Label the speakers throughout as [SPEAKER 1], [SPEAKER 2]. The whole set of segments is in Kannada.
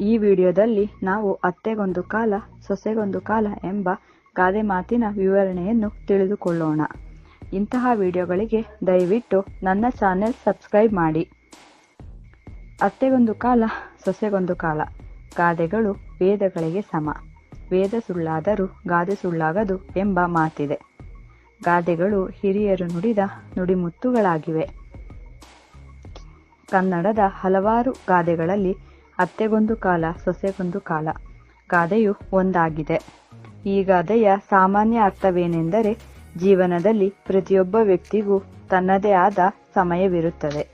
[SPEAKER 1] ಈ ವಿಡಿಯೋದಲ್ಲಿ ನಾವು ಅತ್ತೆಗೊಂದು ಕಾಲ, ಸೊಸೆಗೊಂದು ಕಾಲ ಎಂಬ ಗಾದೆ ಮಾತಿನ ವಿವರಣೆಯನ್ನು ತಿಳಿದುಕೊಳ್ಳೋಣ. ಇಂತಹ ವಿಡಿಯೋಗಳಿಗೆ ದಯವಿಟ್ಟು ನನ್ನ ಚಾನೆಲ್ ಸಬ್ಸ್ಕ್ರೈಬ್ ಮಾಡಿ. ಅತ್ತೆಗೊಂದು ಕಾಲ, ಸೊಸೆಗೊಂದು ಕಾಲ. ಗಾದೆಗಳು ವೇದಗಳಿಗೆ ಸಮ. ವೇದ ಸುಳ್ಳಾದರೂ ಗಾದೆ ಸುಳ್ಳಾಗದು ಎಂಬ ಮಾತಿದೆ. ಗಾದೆಗಳು ಹಿರಿಯರು ನುಡಿದ ನುಡಿಮುತ್ತುಗಳಾಗಿವೆ. ಕನ್ನಡದ ಹಲವಾರು ಗಾದೆಗಳಲ್ಲಿ ಅತ್ತೆಗೊಂದು ಕಾಲ, ಸೊಸೆಗೊಂದು ಕಾಲ. ಗಾದೆಯು ಒಂದಾಗಿದೆ. ಈ ಗಾದೆಯ ಸಾಮಾನ್ಯ ಅರ್ಥವೇನೆಂದರೆ ಜೀವನದಲ್ಲಿ ಪ್ರತಿಯೊಬ್ಬ ವ್ಯಕ್ತಿಗೂ ತನ್ನದೇ ಆದ ಸಮಯವಿರುತ್ತದೆ.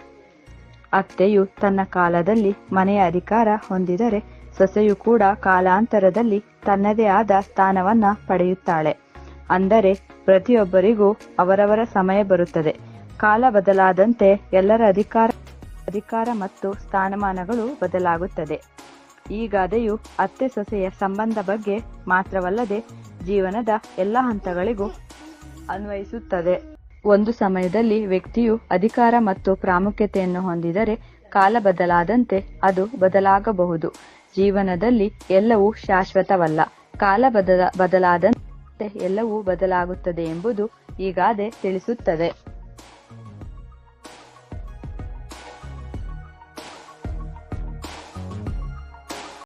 [SPEAKER 1] ಅತ್ತೆಯು ತನ್ನ ಕಾಲದಲ್ಲಿ ಮನೆಯ ಅಧಿಕಾರ ಹೊಂದಿದರೆ ಸೊಸೆಯು ಕೂಡ ಕಾಲಾಂತರದಲ್ಲಿ ತನ್ನದೇ ಆದ ಸ್ಥಾನವನ್ನ ಪಡೆಯುತ್ತಾಳೆ. ಅಂದರೆ ಪ್ರತಿಯೊಬ್ಬರಿಗೂ ಅವರವರ ಸಮಯ ಬರುತ್ತದೆ. ಕಾಲ ಬದಲಾದಂತೆ ಎಲ್ಲರ ಅಧಿಕಾರ ಅಧಿಕಾರ ಮತ್ತು ಸ್ಥಾನಮಾನಗಳು ಬದಲಾಗುತ್ತದೆ. ಈ ಗಾದೆಯು ಅತ್ತೆ ಸೊಸೆಯ ಸಂಬಂಧ ಬಗ್ಗೆ ಮಾತ್ರವಲ್ಲದೆ ಜೀವನದ ಎಲ್ಲ ಹಂತಗಳಿಗೂ ಅನ್ವಯಿಸುತ್ತದೆ. ಒಂದು ಸಮಯದಲ್ಲಿ ವ್ಯಕ್ತಿಯು ಅಧಿಕಾರ ಮತ್ತು ಪ್ರಾಮುಖ್ಯತೆಯನ್ನು ಹೊಂದಿದರೆ ಕಾಲ ಬದಲಾದಂತೆ ಅದು ಬದಲಾಗಬಹುದು. ಜೀವನದಲ್ಲಿ ಎಲ್ಲವೂ ಶಾಶ್ವತವಲ್ಲ. ಕಾಲ ಬದಲ, ಬದಲಾದಂತೆ ಎಲ್ಲವೂ ಬದಲಾಗುತ್ತದೆ ಎಂಬುದು ಈ ಗಾದೆ ತಿಳಿಸುತ್ತದೆ.